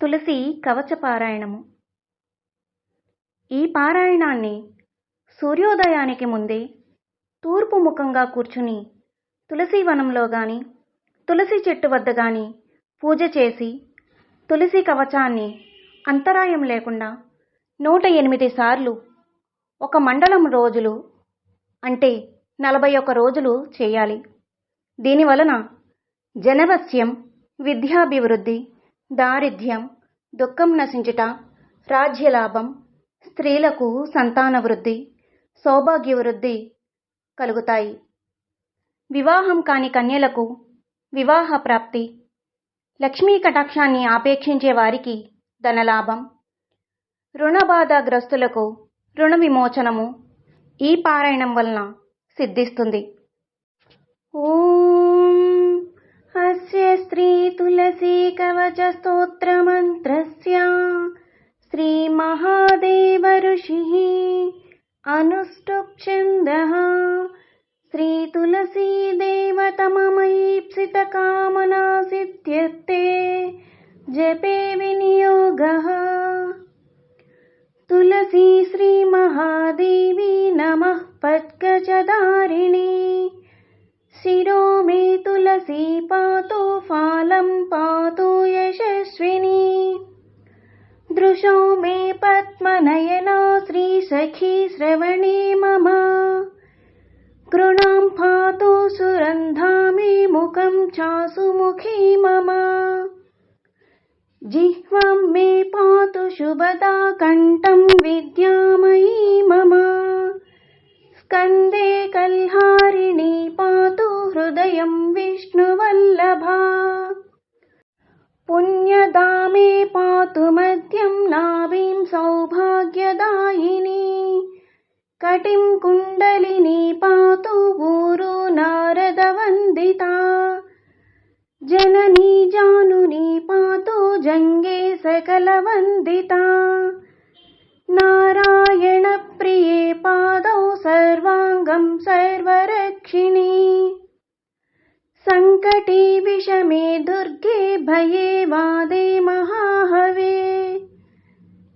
తులసి కవచ పారాయణము. ఈ పారాయణాన్ని సూర్యోదయానికి ముందే తూర్పు ముఖంగా కూర్చుని తులసి వనంలో గాని తులసి చెట్టు వద్ద గాని పూజ చేసి తులసి కవచాన్ని అంతరాయం లేకుండా నూట ఎనిమిది సార్లు ఒక మండలం రోజులు అంటే నలభై ఒక్క రోజులు చేయాలి. దీనివలన జనవస్యం విద్యాభివృద్ధి దారిద్ర్యం దుఃఖం నశించుట రాజ్యలాభం స్త్రీలకు సంతాన వృద్ధి సౌభాగ్య వృద్ధి కలుగుతాయి. వివాహం కాని కన్యలకు వివాహ ప్రాప్తి. లక్ష్మీ కటాక్షాన్ని ఆపేక్షించే వారికి ధనలాభం. రుణబాధాగ్రస్తులకు రుణ విమోచనము ఈ పారాయణం వలన సిద్ధిస్తుంది. ఓ तस्य स्त्रीतुलसीकवचस्तोत्रमन्त्रस्य श्रीमहादेवऋषिः अनुष्टुप्छन्दः श्रीतुलसीदेवतममीप्सितकामनासित्यर्थे जपे विनियोगः। तुलसी श्रीमहादेवी नमः पत्कचदारिणी शिरो मे तुलसी पातु फालं पातु यशस्विनी। दृशो मे पद्मनयना श्रीसखी श्रवणे मम। कृणां पातु सुरन्धा मे मुखं चासुमुखी मम। जिह्वां मे पातु शुभदा कण्ठं विद्यामयी मम। स्कन्दे पातु हृदयं विष्णुवल्लभा। पुण्यदा मे पातु मध्यं नाभिं सौभाग्यदायिनी। कटिं कुण्डलिनी पातु ऊरु नारदवन्दिता। जननी जानुनी पातु जङ्गे सकलवन्दिता। नारायणप्रिये पादौ सर्वाङ्गं सर्वरक्षिणी सङ्कटे विषमे दुर्गे भये वादे महाहवे।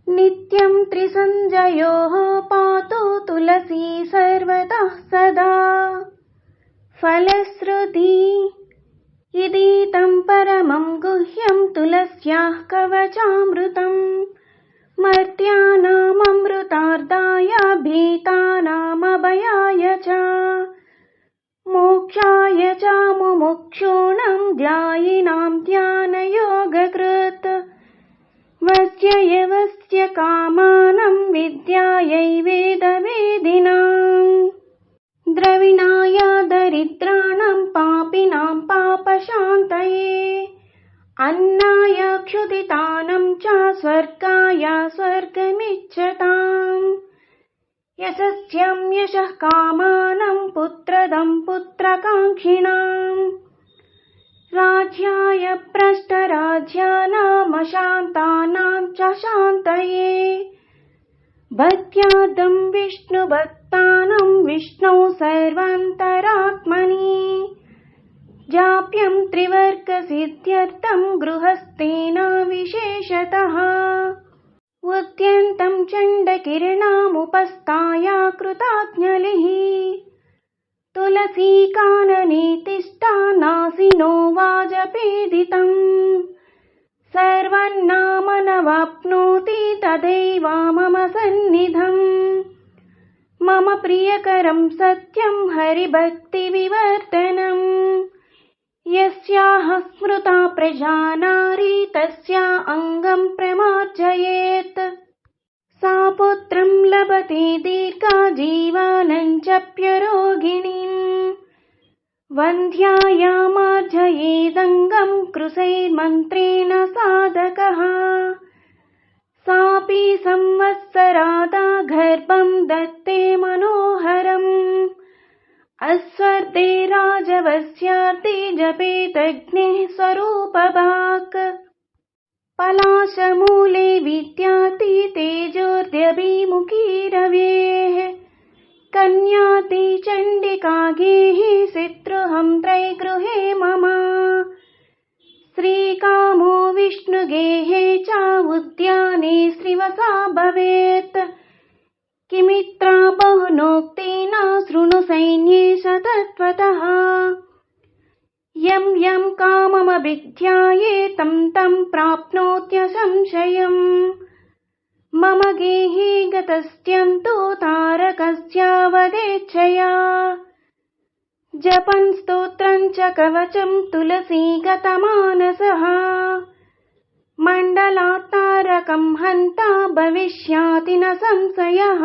नित्यं त्रिसञ्जयोः पातु तुलसी सर्वतः सदा। फलश्रुति इदीतं परमं गुह्यं तुलस्याः कवचामृतम् मर्त्यानाममृतार्दाय भीतानामभयाय मुमुक्षूणां ध्यायिनां ध्यानयोगकृत्। वस्ययवस्य कामानं विद्यायै वेदवेदिनाम् द्रविणाय दरिद्राणां पापिनां पापशान्तये। अन्नाय क्षुदितानं च स्वर्गाय स्वर्गमिच्छताम्। यशस्यं यशः कामानं पुत्रदं पुत्रकाङ्क्षिणाम् राज्याय भ्रष्टराज्यानामशान्तानां च शान्तये। भक्त्यादं विष्णुभक्तानं विष्णौ सर्वान्तरात्मनि। जाप्यं त्रिवर्गसिद्ध्यर्थं गृहस्थेन विशेषतः। उद्यन्तं चण्डकिरणामुपस्थाय कृताज्ञलिः तुलसीकाननीतिष्ठा नासिनो वाजपेदितम्। सर्वन्नामनवाप्नोति तदैव मम सन्निधम्। मम प्रियकरं सत्यं हरिभक्तिविवर्धनम् यस्याः स्मृता प्रजानारी तस्या अङ्गं प्रमार्जयेत् सा पुत्रं लभते दीर्घा जीवानञ्चप्यरोगिणीम् वन्ध्यायामार्जयेदङ्गं कृशैर्मन्त्रेण साधकः। सापि संवत्सरादा गर्भं दत्ते मनोहरम्। अस्वर्धे राजवस्यार्थे जपेतग्नेः स्वरूपभाक्। पलाशमूले विद्याति वेः कन्याति चण्डिकागेः सितृहं त्रैगृहे मम। श्रीकामो विष्णुगेहे च उद्याने श्रीवसा भवेत्। किमित्रा बहुनोक्ते शृणु सैन्ये स तत्त्वतः यं यम् काममभिध्यायेतम् तं प्राप्नोत्य संशयम् मम गेहे गतस्त्यन्तो तारकस्यावदेच्छया। जपन् स्तोत्रम् च कवचम् तुलसीगतमानसः मण्डलात्तारकम् हन्ता भविष्याति न संशयः